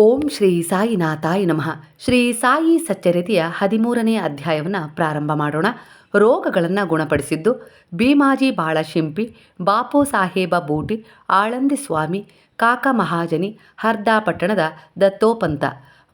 ಓಂ ಶ್ರೀ ಸಾಯಿನಾಥಾಯ ನಮಃ. ಶ್ರೀ ಸಾಯಿ ಸಚ್ಚರಿತೆಯ ಹದಿಮೂರನೇ ಅಧ್ಯಾಯವನ್ನು ಪ್ರಾರಂಭ ಮಾಡೋಣ. ರೋಗಗಳನ್ನು ಗುಣಪಡಿಸಿದ್ದು, ಭೀಮಾಜಿ ಬಾಳಶಿಂಪಿ, ಬಾಪು ಸಾಹೇಬ ಬೂಟಿ, ಆಳಂದಿ ಸ್ವಾಮಿ, ಕಾಕ ಮಹಾಜನಿ, ಹರ್ದಾ ಪಟ್ಟಣದ ದತ್ತೋಪಂತ,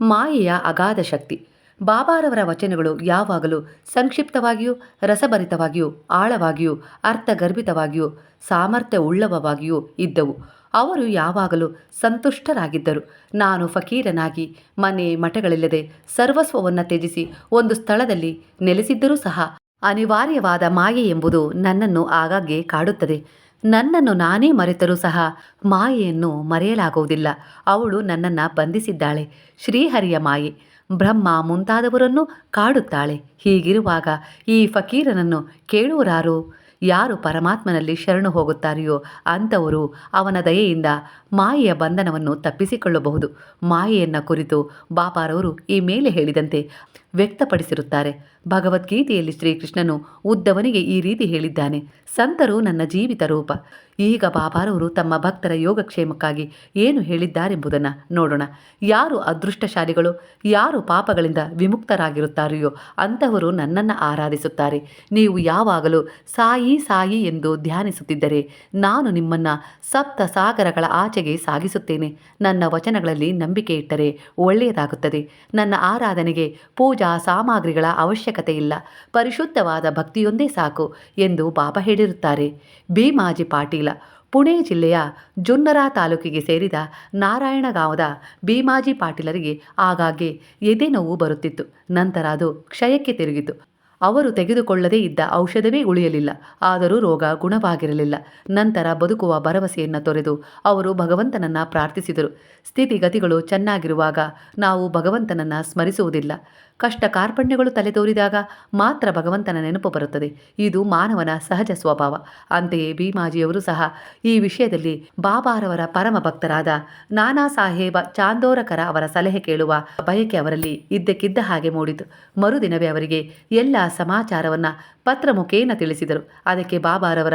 ಮಾಯೆಯ ಅಗಾಧ ಶಕ್ತಿ. ಬಾಬಾರವರ ವಚನಗಳು ಯಾವಾಗಲೂ ಸಂಕ್ಷಿಪ್ತವಾಗಿಯೂ, ರಸಭರಿತವಾಗಿಯೂ, ಆಳವಾಗಿಯೂ, ಅರ್ಥಗರ್ಭಿತವಾಗಿಯೂ ಸಾಮರ್ಥ್ಯವುಳ್ಳವವಾಗಿಯೂ ಇದ್ದವು. ಅವರು ಯಾವಾಗಲೂ ಸಂತುಷ್ಟರಾಗಿದ್ದರು. ನಾನು ಫಕೀರನಾಗಿ, ಮನೆ ಮಠಗಳಿಲ್ಲದೆ ಸರ್ವಸ್ವವನ್ನು ತ್ಯಜಿಸಿ ಒಂದು ಸ್ಥಳದಲ್ಲಿ ನೆಲೆಸಿದ್ದರೂ ಸಹ ಅನಿವಾರ್ಯವಾದ ಮಾಯೆ ಎಂಬುದು ನನ್ನನ್ನು ಆಗಾಗ್ಗೆ ಕಾಡುತ್ತದೆ. ನನ್ನನ್ನು ನಾನೇ ಮರೆತರೂ ಸಹ ಮಾಯೆಯನ್ನು ಮರೆಯಲಾಗುವುದಿಲ್ಲ. ಅವಳು ನನ್ನನ್ನು ಬಂಧಿಸಿದ್ದಾಳೆ. ಶ್ರೀಹರಿಯ ಮಾಯೆ. ಬ್ರಹ್ಮ ಮುಂತಾದವರನ್ನು ಕಾಡುತ್ತಾಳೆ. ಹೀಗಿರುವಾಗ ಈ ಫಕೀರನನ್ನು ಕೇಳುವರಾರು ಯಾರು ಪರಮಾತ್ಮನಲ್ಲಿ ಶರಣು ಹೋಗುತ್ತಾರೆಯೋ ಅಂಥವರು ಅವನ ದಯೆಯಿಂದ ಮಾಯೆಯ ಬಂಧನವನ್ನು ತಪ್ಪಿಸಿಕೊಳ್ಳಬಹುದು. ಮಾಯೆಯನ್ನು ಕುರಿತು ಬಾಬಾರವರು ಈ ಮೇಲೆ ಹೇಳಿದಂತೆ ವ್ಯಕ್ತಪಡಿಸಿರುತ್ತಾರೆ. ಭಗವದ್ಗೀತೆಯಲ್ಲಿ ಶ್ರೀಕೃಷ್ಣನು ಉದ್ದವನಿಗೆ ಈ ರೀತಿ ಹೇಳಿದ್ದಾನೆ, ಸಂತರು ನನ್ನ ಜೀವಿತ ರೂಪ. ಈಗ ಬಾಬಾರವರು ತಮ್ಮ ಭಕ್ತರ ಯೋಗಕ್ಷೇಮಕ್ಕಾಗಿ ಏನು ಹೇಳಿದ್ದಾರೆಂಬುದನ್ನು ನೋಡೋಣ. ಯಾರು ಅದೃಷ್ಟಶಾಲಿಗಳು, ಯಾರು ಪಾಪಗಳಿಂದ ವಿಮುಕ್ತರಾಗಿರುತ್ತಾರೆಯೋ ಅಂತಹವರು ನನ್ನನ್ನು ಆರಾಧಿಸುತ್ತಾರೆ. ನೀವು ಯಾವಾಗಲೂ ಸಾಯಿ ಸಾಯಿ ಎಂದು ಧ್ಯಾನಿಸುತ್ತಿದ್ದರೆ ನಾನು ನಿಮ್ಮನ್ನು ಸಪ್ತ ಸಾಗರಗಳ ಆಚೆಗೆ ಸಾಗಿಸುತ್ತೇನೆ. ನನ್ನ ವಚನಗಳಲ್ಲಿ ನಂಬಿಕೆ ಇಟ್ಟರೆ ಒಳ್ಳೆಯದಾಗುತ್ತದೆ. ನನ್ನ ಆರಾಧನೆಗೆ ಪೂಜಾ ಸಾಮಗ್ರಿಗಳ ಅವಶ್ಯಕತೆ ಇಲ್ಲ ಪರಿಶುದ್ಧವಾದ ಭಕ್ತಿಯೊಂದೇ ಸಾಕು ಎಂದು ಬಾಬಾ ಹೇಳಿರುತ್ತಾರೆ. ಭೀಮಾಜಿ ಪಾಟೀಲ, ಪುಣೆ ಜಿಲ್ಲೆಯ ಜುನ್ನರ ತಾಲೂಕಿಗೆ ಸೇರಿದ ನಾರಾಯಣಗಾಂವದ ಭೀಮಾಜಿ ಪಾಟೀಲರಿಗೆ ಆಗಾಗ್ಗೆ ಎದೆ ನೋವು ಬರುತ್ತಿತ್ತು. ನಂತರ ಅದು ಕ್ಷಯಕ್ಕೆ ತಿರುಗಿತು. ಅವರು ತೆಗೆದುಕೊಳ್ಳದೇ ಇದ್ದ ಔಷಧವೇ ಉಳಿಯಲಿಲ್ಲ. ಆದರೂ ರೋಗ ಗುಣವಾಗಿರಲಿಲ್ಲ. ನಂತರ ಬದುಕುವ ಭರವಸೆಯನ್ನು ತೊರೆದು ಅವರು ಭಗವಂತನನ್ನು ಪ್ರಾರ್ಥಿಸಿದರು. ಸ್ಥಿತಿಗತಿಗಳು ಚೆನ್ನಾಗಿರುವಾಗ ನಾವು ಭಗವಂತನನ್ನು ಸ್ಮರಿಸುವುದಿಲ್ಲ. ಕಷ್ಟ ಕಾರ್ಪಣ್ಯಗಳು ತಲೆದೋರಿದಾಗ ಮಾತ್ರ ಭಗವಂತನ ನೆನಪು ಬರುತ್ತದೆ. ಇದು ಮಾನವನ ಸಹಜ ಸ್ವಭಾವ. ಅಂತೆಯೇ ಭೀಮಾಜಿಯವರು ಸಹ ಈ ವಿಷಯದಲ್ಲಿ ಬಾಬಾರವರ ಪರಮ ಭಕ್ತರಾದ ನಾನಾ ಸಾಹೇಬ ಚಾಂದೋರಕರ ಅವರ ಸಲಹೆ ಕೇಳುವ ಬಯಕೆ ಅವರಲ್ಲಿ ಇದ್ದಕ್ಕಿದ್ದ ಹಾಗೆ ಮೂಡಿತು. ಮರುದಿನವೇ ಅವರಿಗೆ ಎಲ್ಲ ಸಮಾಚಾರವನ್ನು ಪತ್ರ ಮುಖೇನ ತಿಳಿಸಿದರು. ಅದಕ್ಕೆ ಬಾಬಾರವರ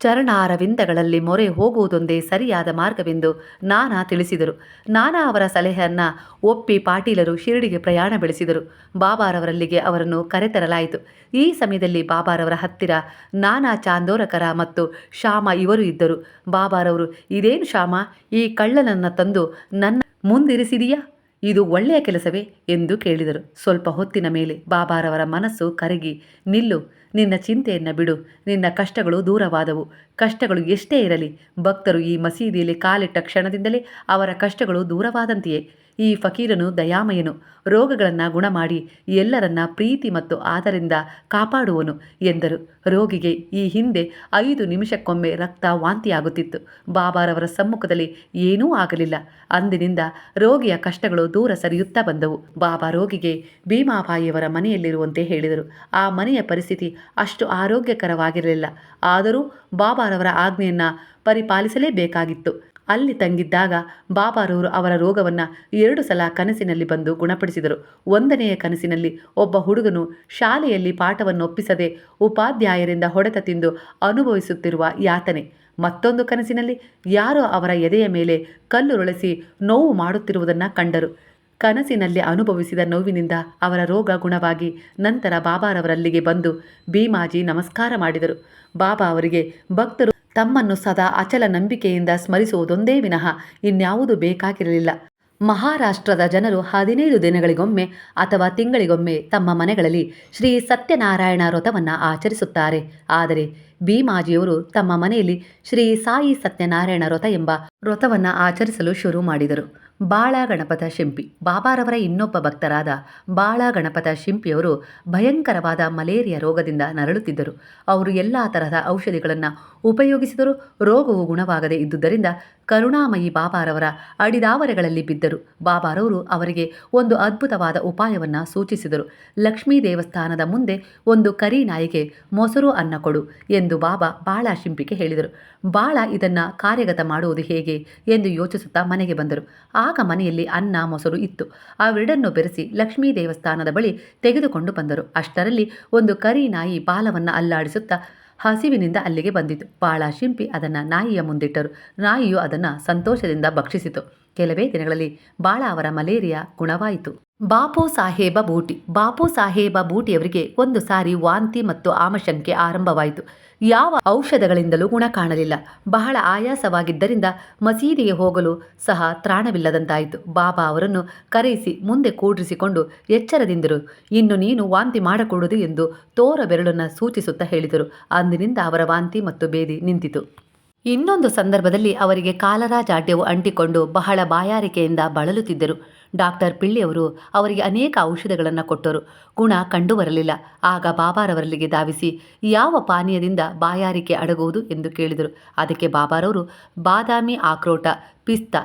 ಚರಣಾರವಿಂದಗಳಲ್ಲಿ ಮೊರೆ ಹೋಗುವುದೊಂದೇ ಸರಿಯಾದ ಮಾರ್ಗವೆಂದು ನಾನಾ ತಿಳಿಸಿದರು. ನಾನಾ ಅವರ ಸಲಹೆಯನ್ನ ಒಪ್ಪಿ ಪಾಟೀಲರು ಶಿರಡಿಗೆ ಪ್ರಯಾಣ ಬೆಳೆಸಿದರು. ಬಾಬಾರವರಲ್ಲಿಗೆ ಅವರನ್ನು ಕರೆತರಲಾಯಿತು. ಈ ಸಮಯದಲ್ಲಿ ಬಾಬಾರವರ ಹತ್ತಿರ ನಾನಾ ಚಾಂದೋರಕರ ಮತ್ತು ಶ್ಯಾಮ ಇವರು ಇದ್ದರು. ಬಾಬಾರವರು, ಇದೇನು ಶ್ಯಾಮ, ಈ ಕಳ್ಳನನ್ನು ತಂದು ನನ್ನ ಮುಂದಿರಿಸಿದೆಯಾ? ಇದು ಒಳ್ಳೆಯ ಕೆಲಸವೇ? ಎಂದು ಕೇಳಿದರು. ಸ್ವಲ್ಪ ಹೊತ್ತಿನ ಮೇಲೆ ಬಾಬಾರವರ ಮನಸ್ಸು ಕರಗಿ, ನಿಲ್ಲು ನಿನ್ನ ಚಿಂತೆಯನ್ನು ಬಿಡು. ನಿನ್ನ ಕಷ್ಟಗಳು ದೂರವಾದವು. ಕಷ್ಟಗಳು ಎಷ್ಟೇ ಇರಲಿ, ಭಕ್ತರು ಈ ಮಸೀದಿಯಲ್ಲಿ ಕಾಲಿಟ್ಟ ಕ್ಷಣದಿಂದಲೇ ಅವರ ಕಷ್ಟಗಳು ದೂರವಾದಂತೆಯೇ. ಈ ಫಕೀರನು ದಯಾಮಯನು. ರೋಗಗಳನ್ನು ಗುಣ ಮಾಡಿ ಎಲ್ಲರನ್ನ ಪ್ರೀತಿ ಮತ್ತು ಆದರಿಂದ ಕಾಪಾಡುವನು ಎಂದರು. ರೋಗಿಗೆ ಈ ಹಿಂದೆ ಐದು ನಿಮಿಷಕ್ಕೊಮ್ಮೆ ರಕ್ತ ವಾಂತಿಯಾಗುತ್ತಿತ್ತು. ಬಾಬಾರವರ ಸಮ್ಮುಖದಲ್ಲಿ ಏನೂ ಆಗಲಿಲ್ಲ. ಅಂದಿನಿಂದ ರೋಗಿಯ ಕಷ್ಟಗಳು ದೂರ ಸರಿಯುತ್ತಾ ಬಂದವು. ಬಾಬಾ ರೋಗಿಗೆ ಭೀಮಾಬಾಯಿಯವರ ಮನೆಯಲ್ಲಿರುವಂತೆ ಹೇಳಿದರು. ಆ ಮನೆಯ ಪರಿಸ್ಥಿತಿ ಅಷ್ಟು ಆರೋಗ್ಯಕರವಾಗಿರಲಿಲ್ಲ. ಆದರೂ ಬಾಬಾರವರ ಆಜ್ಞೆಯನ್ನು ಪರಿಪಾಲಿಸಲೇಬೇಕಾಗಿತ್ತು. ಅಲ್ಲಿ ತಂಗಿದ್ದಾಗ ಬಾಬಾರವರು ಅವರ ರೋಗವನ್ನು ಎರಡು ಸಲ ಕನಸಿನಲ್ಲಿ ಬಂದು ಗುಣಪಡಿಸಿದರು. ಒಂದನೆಯ ಕನಸಿನಲ್ಲಿ ಒಬ್ಬ ಹುಡುಗನು ಶಾಲೆಯಲ್ಲಿ ಪಾಠವನ್ನು ಒಪ್ಪಿಸದೆ ಉಪಾಧ್ಯಾಯರಿಂದ ಹೊಡೆತ ತಿಂದು ಅನುಭವಿಸುತ್ತಿರುವ ಯಾತನೆ. ಮತ್ತೊಂದು ಕನಸಿನಲ್ಲಿ ಯಾರೋ ಅವರ ಎದೆಯ ಮೇಲೆ ಕಲ್ಲುರುಳಿಸಿ ನೋವು ಮಾಡುತ್ತಿರುವುದನ್ನು ಕಂಡರು. ಕನಸಿನಲ್ಲಿ ಅನುಭವಿಸಿದ ನೋವಿನಿಂದ ಅವರ ರೋಗ ಗುಣವಾಗಿ ನಂತರ ಬಾಬಾರವರಲ್ಲಿಗೆ ಬಂದು ಭೀಮಾಜಿ ನಮಸ್ಕಾರ ಮಾಡಿದರು. ಬಾಬಾ ಅವರಿಗೆ ಭಕ್ತರು ತಮ್ಮನ್ನು ಸದಾ ಅಚಲ ನಂಬಿಕೆಯಿಂದ ಸ್ಮರಿಸುವುದೊಂದೇ ವಿನಃ ಇನ್ಯಾವುದೂ ಬೇಕಾಗಿರಲಿಲ್ಲ. ಮಹಾರಾಷ್ಟ್ರದ ಜನರು ಹದಿನೈದು ದಿನಗಳಿಗೊಮ್ಮೆ ಅಥವಾ ತಿಂಗಳಿಗೊಮ್ಮೆ ತಮ್ಮ ಮನೆಗಳಲ್ಲಿ ಶ್ರೀ ಸತ್ಯನಾರಾಯಣ ವ್ರತವನ್ನು ಆಚರಿಸುತ್ತಾರೆ. ಆದರೆ ಭೀಮಾಜಿಯವರು ತಮ್ಮ ಮನೆಯಲ್ಲಿ ಶ್ರೀ ಸಾಯಿ ಸತ್ಯನಾರಾಯಣ ವ್ರತ ಎಂಬ ವ್ರತವನ್ನು ಆಚರಿಸಲು ಶುರು ಮಾಡಿದರು. ಬಾಳ ಗಣಪತ ಶಿಂಪಿ. ಬಾಬಾರವರ ಇನ್ನೊಬ್ಬ ಭಕ್ತರಾದ ಬಾಳ ಗಣಪತ ಶಿಂಪಿಯವರು ಭಯಂಕರವಾದ ಮಲೇರಿಯಾ ರೋಗದಿಂದ ನರಳುತ್ತಿದ್ದರು. ಅವರು ಎಲ್ಲ ತರಹದ ಔಷಧಿಗಳನ್ನು ಉಪಯೋಗಿಸಿದರೂ ರೋಗವು ಗುಣವಾಗದೆ ಇದ್ದುದರಿಂದ ಕರುಣಾಮಯಿ ಬಾಬಾರವರ ಅಡಿದಾವರೆಗಳಲ್ಲಿ ಬಿದ್ದರು. ಬಾಬಾರವರು ಅವರಿಗೆ ಒಂದು ಅದ್ಭುತವಾದ ಉಪಾಯವನ್ನು ಸೂಚಿಸಿದರು. ಲಕ್ಷ್ಮೀ ದೇವಸ್ಥಾನದ ಮುಂದೆ ಒಂದು ಕರಿ ನಾಯಿಗೆ ಮೊಸರು ಅನ್ನ ಕೊಡು ಎಂದು ಬಾಬಾ ಬಾಳ ಶಿಂಪಿಗೆ ಹೇಳಿದರು. ಬಾಳ ಇದನ್ನು ಕಾರ್ಯಗತ ಮಾಡುವುದು ಹೇಗೆ ಎಂದು ಯೋಚಿಸುತ್ತಾ ಮನೆಗೆ ಬಂದರು. ಆಗ ಮನೆಯಲ್ಲಿ ಅನ್ನ, ಮೊಸರು ಇತ್ತು. ಅವೆರಡನ್ನು ಬೆರೆಸಿ ಲಕ್ಷ್ಮೀ ದೇವಸ್ಥಾನದ ಬಳಿ ತೆಗೆದುಕೊಂಡು ಬಂದರು. ಅಷ್ಟರಲ್ಲಿ ಒಂದು ಕರಿ ನಾಯಿ ಬಾಲವನ್ನು ಅಲ್ಲಾಡಿಸುತ್ತಾ ಹಸಿವಿನಿಂದ ಅಲ್ಲಿಗೆ ಬಂದಿತು. ಬಾಳ ಶಿಂಪಿ ಅದನ್ನು ನಾಯಿಯ ಮುಂದಿಟ್ಟರು. ನಾಯಿಯು ಅದನ್ನು ಸಂತೋಷದಿಂದ ಭಕ್ಷಿಸಿತು. ಕೆಲವೇ ದಿನಗಳಲ್ಲಿ ಬಾಳ ಅವರ ಮಲೇರಿಯಾ ಗುಣವಾಯಿತು. ಬಾಪು ಸಾಹೇಬ ಬೂಟಿ. ಬಾಪು ಸಾಹೇಬ ಬೂಟಿಯವರಿಗೆ ಒಂದು ಸಾರಿ ವಾಂತಿ ಮತ್ತು ಆಮಶಂಕೆ ಆರಂಭವಾಯಿತು. ಯಾವ ಔಷಧಗಳಿಂದಲೂ ಗುಣ ಕಾಣಲಿಲ್ಲ. ಬಹಳ ಆಯಾಸವಾಗಿದ್ದರಿಂದ ಮಸೀದಿಗೆ ಹೋಗಲು ಸಹ ತ್ರಾಣವಿಲ್ಲದಂತಾಯಿತು. ಬಾಬಾ ಅವರನ್ನು ಕರೆಯಿಸಿ ಮುಂದೆ ಕೂಡ್ರಿಸಿಕೊಂಡು ಎಚ್ಚರದಿಂದರು. ಇನ್ನು ನೀನು ವಾಂತಿ ಮಾಡಕೂಡದು ಎಂದು ತೋರ ಬೆರಳನ್ನು ಸೂಚಿಸುತ್ತಾ ಹೇಳಿದರು. ಅಂದಿನಿಂದ ಅವರ ವಾಂತಿ ಮತ್ತು ಬೇದಿ ನಿಂತಿತು. ಇನ್ನೊಂದು ಸಂದರ್ಭದಲ್ಲಿ ಅವರಿಗೆ ಕಾಲರಾ ಜಾಡ್ಯವು ಅಂಟಿಕೊಂಡು ಬಹಳ ಬಾಯಾರಿಕೆಯಿಂದ ಬಳಲುತ್ತಿದ್ದರು. ಡಾಕ್ಟರ್ ಪಿಳ್ಳಿಯವರು ಅವರಿಗೆ ಅನೇಕ ಔಷಧಗಳನ್ನು ಕೊಟ್ಟರು. ಗುಣ ಕಂಡು ಬರಲಿಲ್ಲ ಆಗ ಬಾಬಾರವರಲ್ಲಿಗೆ ಧಾವಿಸಿ, ಯಾವ ಪಾನೀಯದಿಂದ ಬಾಯಾರಿಕೆ ಅಡಗುವುದು ಎಂದು ಕೇಳಿದರು. ಅದಕ್ಕೆ ಬಾಬಾರವರು, ಬಾದಾಮಿ ಆಕ್ರೋಟ, ಪಿಸ್ತ,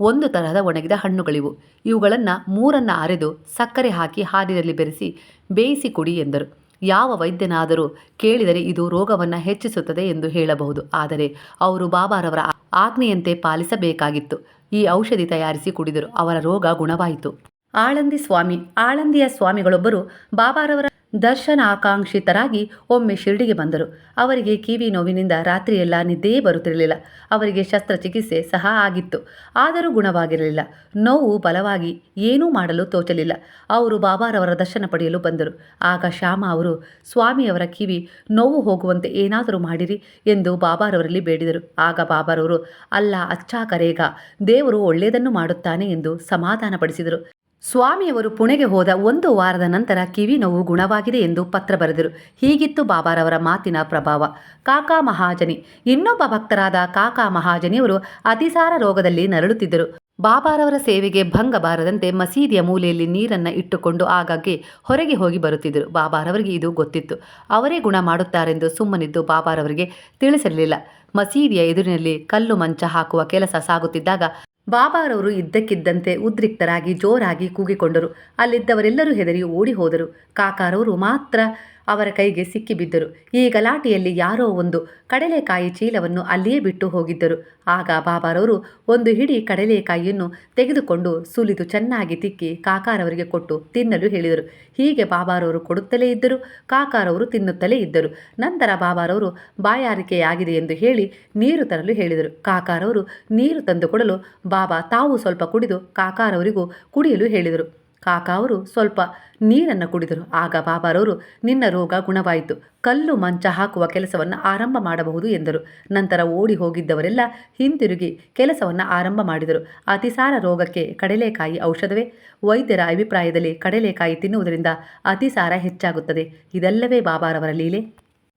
ಒಂದು ತರಹದ ಒಣಗಿದ ಹಣ್ಣುಗಳಿವು. ಇವುಗಳನ್ನು ಮೂರನ್ನು ಅರೆದು ಸಕ್ಕರೆ ಹಾಕಿ ಹಾಲಿನಲ್ಲಿ ಬೆರೆಸಿ ಬೇಯಿಸಿ ಕುಡಿ ಎಂದರು. ಯಾವ ವೈದ್ಯನಾದರೂ ಕೇಳಿದರೆ ಇದು ರೋಗವನ್ನು ಹೆಚ್ಚಿಸುತ್ತದೆ ಎಂದು ಹೇಳಬಹುದು. ಆದರೆ ಅವರು ಬಾಬಾರವರ ಆಜ್ಞೆಯಂತೆ ಪಾಲಿಸಬೇಕಾಗಿತ್ತು. ಈ ಔಷಧಿ ತಯಾರಿಸಿ ಕುಡಿದರು. ಅವರ ರೋಗ ಗುಣವಾಯಿತು. ಆಳಂದಿ ಸ್ವಾಮಿ ಆಳಂದಿಯ ಸ್ವಾಮಿಗಳೊಬ್ಬರು ಬಾಬಾರವರ ದರ್ಶನಾಕಾಂಕ್ಷಿತರಾಗಿ ಒಮ್ಮೆ ಶಿರಡಿಗೆ ಬಂದರು. ಅವರಿಗೆ ಕಿವಿ ನೋವಿನಿಂದ ರಾತ್ರಿಯೆಲ್ಲ ನಿದ್ದೆಯೇ ಬರುತ್ತಿರಲಿಲ್ಲ. ಅವರಿಗೆ ಶಸ್ತ್ರಚಿಕಿತ್ಸೆ ಸಹ ಆಗಿತ್ತು. ಆದರೂ ಗುಣವಾಗಿರಲಿಲ್ಲ. ನೋವು ಬಲವಾಗಿ ಏನೂ ಮಾಡಲು ತೋಚಲಿಲ್ಲ. ಅವರು ಬಾಬಾರವರ ದರ್ಶನ ಪಡೆಯಲು ಬಂದರು. ಆಗ ಶ್ಯಾಮ ಅವರು, ಸ್ವಾಮಿಯವರ ಕಿವಿ ನೋವು ಹೋಗುವಂತೆ ಏನಾದರೂ ಮಾಡಿರಿ ಎಂದು ಬಾಬಾರವರಲ್ಲಿ ಬೇಡಿದರು. ಆಗ ಬಾಬಾರವರು, ಅಲ್ಲ ಅಚ್ಚಾ ಕರೇಗ ದೇವರು ಒಳ್ಳೆಯದನ್ನು ಮಾಡುತ್ತಾನೆ ಎಂದು ಸಮಾಧಾನಪಡಿಸಿದರು. ಸ್ವಾಮಿಯವರು ಪುಣೆಗೆ ಹೋದ ಒಂದು ವಾರದ ನಂತರ ಕಿವಿ ನೋವು ಗುಣವಾಗಿದೆ ಎಂದು ಪತ್ರ ಬರೆದರು. ಹೀಗಿತ್ತು ಬಾಬಾರವರ ಮಾತಿನ ಪ್ರಭಾವ. ಕಾಕಾ ಮಹಾಜನಿ. ಇನ್ನೊಬ್ಬ ಭಕ್ತರಾದ ಕಾಕಾ ಮಹಾಜನಿಯವರು ಅತಿಸಾರ ರೋಗದಲ್ಲಿ ನರಳುತ್ತಿದ್ದರು. ಬಾಬಾರವರ ಸೇವೆಗೆ ಭಂಗ ಬಾರದಂತೆ ಮಸೀದಿಯ ಮೂಲೆಯಲ್ಲಿ ನೀರನ್ನು ಇಟ್ಟುಕೊಂಡು ಆಗಾಗ್ಗೆ ಹೊರಗೆ ಹೋಗಿ ಬರುತ್ತಿದ್ದರು. ಬಾಬಾರವರಿಗೆ ಇದು ಗೊತ್ತಿತ್ತು. ಅವರೇ ಗುಣ ಮಾಡುತ್ತಾರೆಂದು ಸುಮ್ಮನಿದ್ದು ಬಾಬಾರವರಿಗೆ ತಿಳಿಸಿರಲಿಲ್ಲ ಮಸೀದಿಯ ಎದುರಿನಲ್ಲಿ ಕಲ್ಲು ಮಂಚ ಹಾಕುವ ಕೆಲಸ ಸಾಗುತ್ತಿದ್ದಾಗ ಬಾಬಾರವರು ಇದ್ದಕ್ಕಿದ್ದಂತೆ ಉದ್ರಿಕ್ತರಾಗಿ ಜೋರಾಗಿ ಕೂಗಿಕೊಂಡರು. ಅಲ್ಲಿದ್ದವರೆಲ್ಲರೂ ಹೆದರಿ ಓಡಿ ಹೋದರು. ಕಾಕಾರವರು ಮಾತ್ರ ಅವರ ಕೈಗೆ ಸಿಕ್ಕಿಬಿದ್ದರು ಈ ಗಲಾಟೆಯಲ್ಲಿ ಯಾರೋ ಒಂದು ಕಡಲೆಕಾಯಿ ಚೀಲವನ್ನು ಅಲ್ಲಿಯೇ ಬಿಟ್ಟು ಹೋಗಿದ್ದರು. ಆಗ ಬಾಬಾರವರು ಒಂದು ಹಿಡಿ ಕಡಲೆಕಾಯಿಯನ್ನು ತೆಗೆದುಕೊಂಡು ಸುಲಿದು ಚೆನ್ನಾಗಿ ತಿಕ್ಕಿ ಕಾಕಾರವರಿಗೆ ಕೊಟ್ಟು ತಿನ್ನಲು ಹೇಳಿದರು. ಹೀಗೆ ಬಾಬಾರವರು ಕೊಡುತ್ತಲೇ ಇದ್ದರು. ಕಾಕಾರವರು ತಿನ್ನುತ್ತಲೇ ಇದ್ದರು. ನಂತರ ಬಾಬಾರವರು ಬಾಯಾರಿಕೆಯಾಗಿದೆ ಎಂದು ಹೇಳಿ ನೀರು ತರಲು ಹೇಳಿದರು. ಕಾಕಾರವರು ನೀರು ತಂದು ಕೊಡಲು ಬಾಬಾ ತಾವು ಸ್ವಲ್ಪ ಕುಡಿದು ಕಾಕಾರವರಿಗೂ ಕುಡಿಯಲು ಹೇಳಿದರು. ಕಾಕ ಅವರು ಸ್ವಲ್ಪ ನೀರನ್ನು ಕುಡಿದರು. ಆಗ ಬಾಬಾರವರು, ನಿನ್ನ ರೋಗ ಗುಣವಾಯಿತು. ಕಲ್ಲು ಮಂಚ ಹಾಕುವ ಕೆಲಸವನ್ನು ಆರಂಭ ಮಾಡಬಹುದು ಎಂದರು. ನಂತರ ಓಡಿ ಹೋಗಿದ್ದವರೆಲ್ಲ ಹಿಂತಿರುಗಿ ಕೆಲಸವನ್ನು ಆರಂಭ ಮಾಡಿದರು. ಅತಿಸಾರ ರೋಗಕ್ಕೆ ಕಡಲೆಕಾಯಿ ಔಷಧವೇ? ವೈದ್ಯರ ಅಭಿಪ್ರಾಯದಲ್ಲಿ ಕಡಲೆಕಾಯಿ ತಿನ್ನುವುದರಿಂದ ಅತಿಸಾರ ಹೆಚ್ಚಾಗುತ್ತದೆ. ಇದೆಲ್ಲವೇ ಬಾಬಾರವರ ಲೀಲೆ?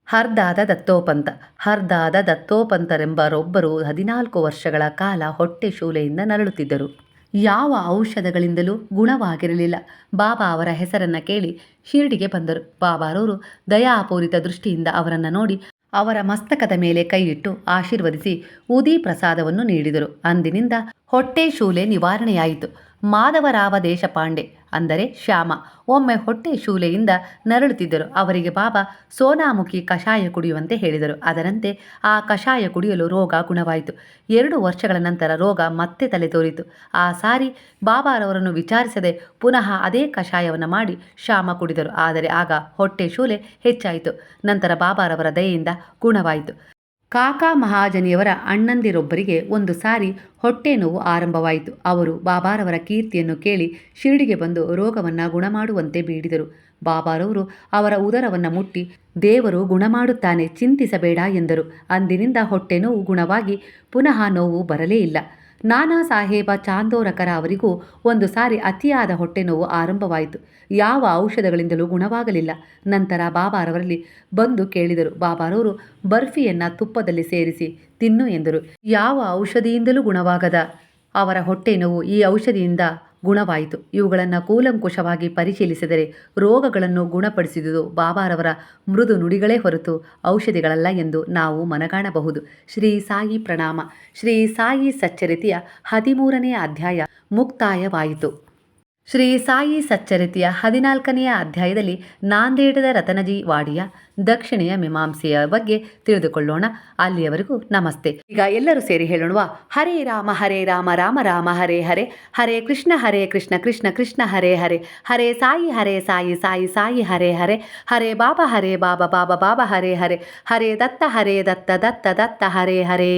ಹರ್ದಾದ ದತ್ತೋಪಂತ. ಹರ್ದಾದ ದತ್ತೋಪಂತರೆಂಬರೊಬ್ಬರು ಹದಿನಾಲ್ಕು ವರ್ಷಗಳ ಕಾಲ ಹೊಟ್ಟೆ ಶೂಲೆಯಿಂದ ನರಳುತ್ತಿದ್ದರು. ಯಾವ ಔಷಧಗಳಿಂದಲೂ ಗುಣವಾಗಿರಲಿಲ್ಲ. ಬಾಬಾ ಅವರ ಹೆಸರನ್ನು ಕೇಳಿ ಶಿರಡಿಗೆ ಬಂದರು. ಬಾಬಾರವರು ದಯಾಪೂರಿತ ದೃಷ್ಟಿಯಿಂದ ಅವರನ್ನು ನೋಡಿ ಅವರ ಮಸ್ತಕದ ಮೇಲೆ ಕೈಯಿಟ್ಟು ಆಶೀರ್ವದಿಸಿ ಉದಿ ಪ್ರಸಾದವನ್ನು ನೀಡಿದರು. ಅಂದಿನಿಂದ ಹೊಟ್ಟೆ ಶೂಲೆ ನಿವಾರಣೆಯಾಯಿತು. ಮಾಧವರಾವ ದೇಶಪಾಂಡೆ ಅಂದರೆ ಶ್ಯಾಮ. ಒಮ್ಮೆ ಹೊಟ್ಟೆ ಶೂಲೆಯಿಂದ ನರಳುತ್ತಿದ್ದರು. ಅವರಿಗೆ ಬಾಬಾ ಸೋನಾಮುಖಿ ಕಷಾಯ ಕುಡಿಯುವಂತೆ ಹೇಳಿದರು. ಅದರಂತೆ ಆ ಕಷಾಯ ಕುಡಿಯಲು ರೋಗ ಗುಣವಾಯಿತು. ಎರಡು ವರ್ಷಗಳ ನಂತರ ರೋಗ ಮತ್ತೆ ತಲೆ ತೋರಿತು. ಆ ಸಾರಿ ಬಾಬಾರವರನ್ನು ವಿಚಾರಿಸದೆ ಪುನಃ ಅದೇ ಕಷಾಯವನ್ನು ಮಾಡಿ ಶ್ಯಾಮ ಕುಡಿದರು. ಆದರೆ ಆಗ ಹೊಟ್ಟೆ ಶೂಲೆ ಹೆಚ್ಚಾಯಿತು. ನಂತರ ಬಾಬಾರವರ ದಯೆಯಿಂದ ಗುಣವಾಯಿತು. ಕಾಕಾ ಮಹಾಜನಿಯವರ ಅಣ್ಣಂದಿರೊಬ್ಬರಿಗೆ ಒಂದು ಸಾರಿ ಹೊಟ್ಟೆ ನೋವು ಆರಂಭವಾಯಿತು. ಅವರು ಬಾಬಾರವರ ಕೀರ್ತಿಯನ್ನು ಕೇಳಿ ಶಿರಡಿಗೆ ಬಂದು ರೋಗವನ್ನು ಗುಣಮಾಡುವಂತೆ ಬೀಡಿದರು. ಬಾಬಾರವರು ಅವರ ಉದರವನ್ನು ಮುಟ್ಟಿ, ದೇವರು ಗುಣಮಾಡುತ್ತಾನೆ ಚಿಂತಿಸಬೇಡ ಎಂದರು. ಅಂದಿನಿಂದ ಹೊಟ್ಟೆ ನೋವು ಗುಣವಾಗಿ ಪುನಃ ನೋವು ಬರಲೇ ಇಲ್ಲ. ನಾನಾ ಸಾಹೇಬ ಚಾಂದೋರಕರ ಅವರಿಗೂ ಒಂದು ಸಾರಿ ಅತಿಯಾದ ಹೊಟ್ಟೆ ನೋವು ಆರಂಭವಾಯಿತು. ಯಾವ ಔಷಧಗಳಿಂದಲೂ ಗುಣವಾಗಲಿಲ್ಲ. ನಂತರ ಬಾಬಾರವರಲ್ಲಿ ಬಂದು ಕೇಳಿದರು, ಬಾಬಾರವರು ಬರ್ಫಿಯನ್ನು ತುಪ್ಪದಲ್ಲಿ ಸೇರಿಸಿ ತಿನ್ನು ಎಂದರು. ಯಾವ ಔಷಧಿಯಿಂದಲೂ ಗುಣವಾಗದ ಅವರ ಹೊಟ್ಟೆ ನೋವು ಈ ಔಷಧಿಯಿಂದ ಗುಣವಾಯಿತು. ಇವುಗಳನ್ನು ಕೂಲಂಕುಷವಾಗಿ ಪರಿಶೀಲಿಸಿದರೆ ರೋಗಗಳನ್ನು ಗುಣಪಡಿಸಿದುದು ಬಾಬಾರವರ ಮೃದು ನುಡಿಗಳೇ ಹೊರತು ಔಷಧಿಗಳಲ್ಲ ಎಂದು ನಾವು ಮನಗಾಣಬಹುದು. ಶ್ರೀ ಸಾಯಿ ಪ್ರಣಾಮ. ಶ್ರೀ ಸಾಯಿ ಸಚ್ಚರಿತೆಯ ಹದಿಮೂರನೇ ಅಧ್ಯಾಯ ಮುಕ್ತಾಯವಾಯಿತು. ಶ್ರೀ ಸಾಯಿ ಸಚ್ಚರಿತೆಯ ಹದಿನಾಲ್ಕನೆಯ ಅಧ್ಯಾಯದಲ್ಲಿ ನಾಂದೇಡದ ರತನಜಿ ವಾಡಿಯ ದಕ್ಷಿಣೆಯ ಮೀಮಾಂಸೆಯ ಬಗ್ಗೆ ತಿಳಿದುಕೊಳ್ಳೋಣ. ಅಲ್ಲಿಯವರೆಗೂ ನಮಸ್ತೆ. ಈಗ ಎಲ್ಲರೂ ಸೇರಿ ಹೇಳೋಣವಾ. ಹರೇ ರಾಮ ಹರೇ ರಾಮ ರಾಮ ರಾಮ, ಹರೇ ಹರೇ. ಹರೇ ಕೃಷ್ಣ ಹರೇ ಕೃಷ್ಣ ಕೃಷ್ಣ ಕೃಷ್ಣ, ಹರೇ ಹರೇ. ಹರೇ ಸಾಯಿ ಹರೇ ಸಾಯಿ ಸಾಯಿ ಸಾಯಿ, ಹರೇ ಹರೇ. ಹರೇ ಬಾಬಾ ಹರೇ ಬಾಬಾ ಬಾಬಾ ಬಾಬಾ, ಹರೇ ಹರೇ. ಹರೇ ದತ್ತ ಹರೇ ದತ್ತ ದತ್ತ ದತ್ತ, ಹರೇ ಹರೇ.